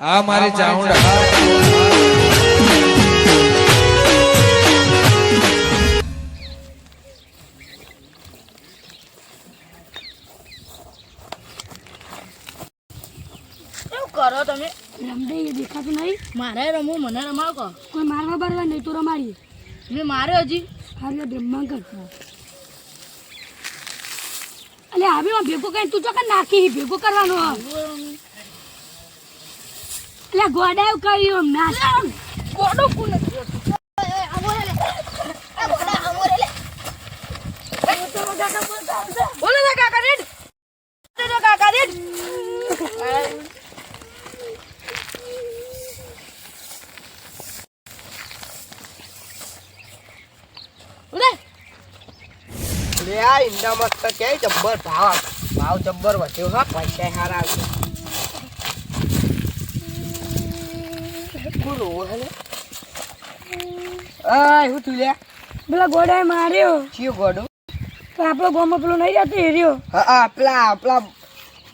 આ મારી ચાઉંડા કરો તમે? રમડે એ દેખાતું નહીં. મારે રમવું મને રમાવ કહો કોઈ મારવા બારવા નહીં તો રમાડીએ. મેં માર્યો હજી. હાલે બ્રહ્માંકર અલે આવી ભેગો કઈ તું ચોકન નાખી? ભેગો કરવાનો એટલે ગોડાવ કર્યું નાશ ગોડો કોણ બોલો ને કાકા રેડ. બોલો કાકા રેડ. લે આ ઈંડા મસ્ત કે જબ્બર ભાવ ભાવ જબ્બર વધ્યો હા પૈસા હારા આવશે કોણ રોવો હે લે? આય હું તું લે? પેલા ગોડાએ માર્યો. ચિયો ગોડો? તો આપણો ગામમાં પેલો નહીં જતો હેર્યો હા હા પેલા પેલા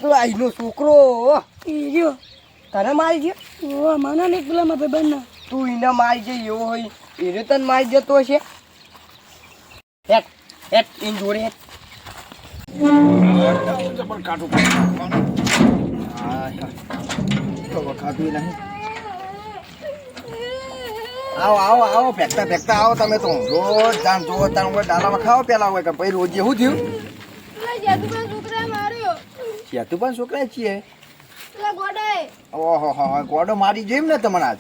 પેલા એનો છોકરો હેર્યો તને મારી ગયો? ઓ મને નહીં પેલા મારા બંને તું એને મારી જાય એવો હોય. એને તને મારી જતો હશે હેટ હેટ એન જોડે હેટ. આવો આવો આવો ફેંકતા ફેંકતા આવો તમે તો રોજ જાણ જોવો તાણ હોય ડાલામાં ખાવ પેલા હોય કે પછી રોજ એવું થયું? છોકરા તું પણ છોકરા છીએ. ઓહો હો હો ગોડો મારી જોઈમ ને તમને આજ.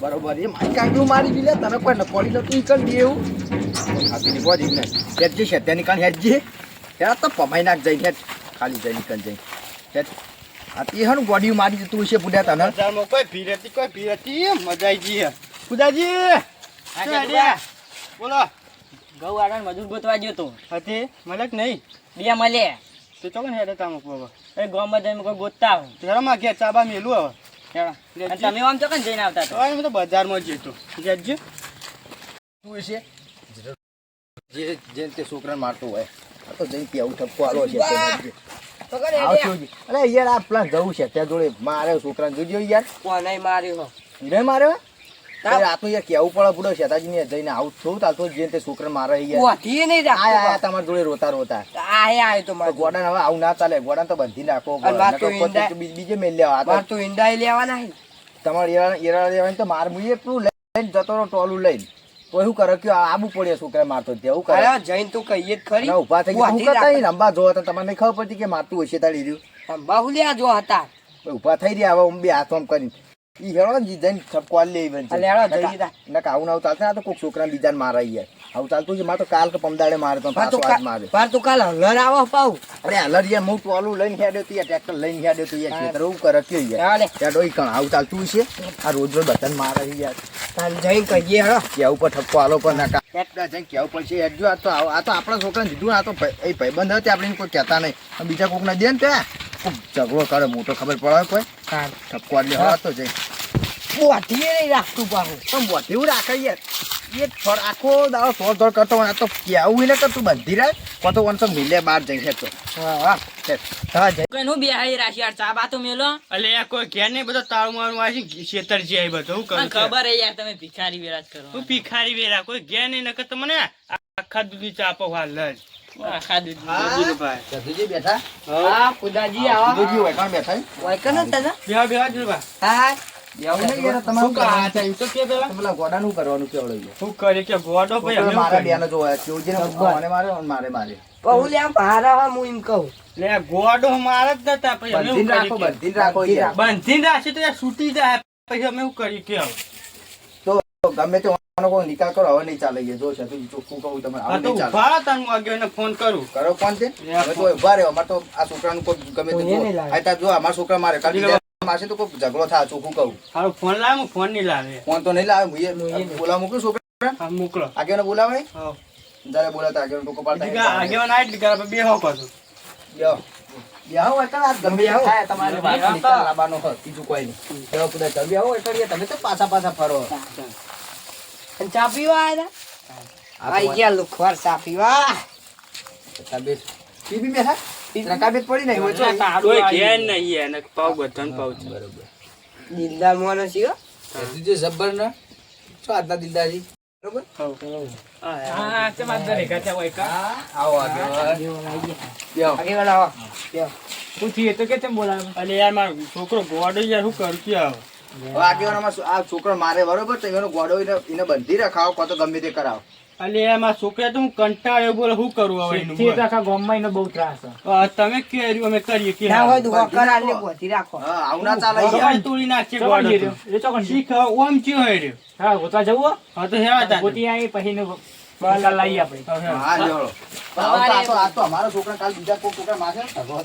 બરોબર એ મારી કાંગડું મારી ગઈ લે તને કોઈ ન પડી તો તું કર દે એવું. ખાતી ની બોજી ને હેજી છે તેની કાન હેજી ત્યાં તો પમાઈ નાખ જઈ હેટ ખાલી જઈ નીકળ જઈ હેટ આ તે હણ ગોડી મારી જતું છે પુડ્યા તને. કોઈ ભીડ હતી કોઈ ભીડ હતી મજા આવી ગઈ આઈડિયા? બોલો. ગૌ આગળ મજૂર ગોતવા ગયો તો. હતી મલક નહીં? બે મળે. તો ચોકન હેડે તામ બાબા એ ગામમાં જઈને કોઈ ગોતતા આવું ઘરમાં ઘેર ચાબા મેલું હવે. તમે આમ ચોકન જઈને આવતા તો તો અમે તો બજારમાં જઈએ તો તું છે? જે જે તે છોકરાને મારતો હોય આ તો જઈ ત્યાં ઠપકો આલો છે. અરે યાર આ પ્લાન જવું છે. ત્યાં જોડે મારે છોકરાને જોજો યાર? કોને માર્યો? મેં માર્યો? અરે તો યાર કેવું પડે બુડો શેતાજી ને જઈને આવું છું તાલ જે તે છોકરા મારે યાર. નહીં આયા આયા જોડે રોતા રોતા. આ આવ્યો તો તો ગોડાને હવે આવું ના ચાલે ગોડાને તો બંધી નાખો માર તો ઈંડા- તો બી- બીજે મેલ લેવા આ તો તું ઈંડા લેવાના તમારે એરા એરા લેવાની તો માર મુઈએ પેલું લઈને જતો રહો ટોલું લઈને. તો શું કરે કે આબુ પડે છોકરા મારતો તેવું કરે. જઈને તું કહીએ જ ખરી. ઊભા થઈ ગયા. કરતા નહીં જોવા તો તમને ખબર પડતી કે મારતું હશે તાળી રહ્યું. બાહુલિયા જો હતા. ઊભા થઈ રહ્યા હવે હું બે હાથ આમ કરીને. ઈ હેડો ને જઈને અલે હેડો, જઈ આવું ના આવું આ તો કોઈક છોકરાને બીજાને મારે યાર આવું ચાલતું છે મારે તો કાલ કે પમદાડે મારે તો પાછો આજ મારે. પર તું કાલ હલર આવો પાઉ. અરે હલરિયા હું ટોલું લઈને હેડ્યો તું ટ્રેક્ટર લઈને હેડ્યો તું યાર ખેતર એવું કરે કે યાર. હાલે ત્યાં કણ આવું ચાલતું છે? આ રોજ રોજ બધાને મારે યાર કાલ કહીએ હેડો. કેવું પર ઠપકો આલો પર જઈને કેવું પડશે હેડજો. આ તો આ તો આપણા છોકરાને દીધું ને આ તો ભાઈ- એ ભાઈબંધ હતા આપણે કોઈ કહેતા નહીં. બીજા બીજા કોકને દે ને ત્યાં ઝઘડો કરે મોટો ખબર પડે કોઈ. ઠપકો આટલે હા તો જઈ વાથી નહીં રાખતું પાહું પણ મોઢેવું રાખે યાર. એ ફળ આખો દાડો સોળ દોડ કરતો હોય તો કેવું ને કે બંધી રાખ કોતો વનસો મિલે બહાર જઈ છે હા હા હા બે હાઈ રાશી યાર ચા બા મેલો? અલે આ કોઈ ઘેર નહીં બધો તાળું મારું આવી ખેતર જે આવી બધું હું કરું ખબર હે યાર તમે ભિખારી વેરા કરો. તું ભિખારી વેરા કોઈ ઘેર નહીં નકર તમને આખા દૂધી ચાપો હાલ જ આખા દૂધ બેઠા? હા. ખુદાજી આવો. હોય બેઠા? બેહા બેહા હા. ગમે તે આનો કોઈ નિકાલ કરો હવે નહીં ચાલે જો છે ચોખ્ખું કહું તમે ઊભા રહો તાન એને ફોન કરું. કરો ફોન છે? ઊભા રહ્યો અમારે તો આ છોકરાનું કોઈ ગમે તે જો અમારા છોકરા મારે કાઢી બીજા તો કોઈ ઝઘડો થાય ચોખ્ખું કહું. હારો ફોન લાવે હું ફોન નહીં લાવે. ફોન તો નહીં લાવે હું બોલાવ મોકલું છોકરા હા મોકલો. આગેવાને બોલાવે? હા. જયારે બોલાતા આગેવાને ટોકો પાડતા આગેવાન આઈ દીકા આપણે બે હો પાછું. આ ગમે તમારે વાત લાવવાનો બીજું કોઈ નહીં. બેહો એટલે તમે તો પાછા પાછા ફરો. અને ચા પીવા આયા આઈ ગયા લુખવાર ચા પીવા. બી બેઠા? રકાબિયત પડી નહીં હોય તો કોઈ ઘેર નહીં એને પાવ બધાને પાવ છે. બરોબર. દિલદાર મોનો છે હો. તું જે જબ્બર ને? આજના દિલદારી? બરોબર? હા આવો આવો. પૂછીએ કે બોલાવે? અલે યાર મારો છોકરો ગોડો યાર શું કરું કે આવ? આગેવાનામાં આ છોકરો મારે બરોબર તો એનો ગોડો એને બંધી રખાવો કાં તો ગમે તે કરાવો અલે યાર છોકરા તો હું કંટાળ્યો બોલે શું કરું હવે એનું થી આખા ગામમાં એનો બહુ ત્રાસ તમે કર્યું અમે કરીએ કે ના હોય તો બંધી વકર રાખો. હા આવું ના ચાલે યાર. તોડી નાખશે ગોડો ગીર્યો. તો. એ શીખ ઓમ ચિયો હે રહ્યો. હા ગોતવા જવું હા તો હેવા તાને. ગોતી આઈ પછી નું નિકાલ આપણે હા, તો આ તો- આ તો અમારો છોકરા કાલ બીજા કોઈ છોકરા માગે ને તો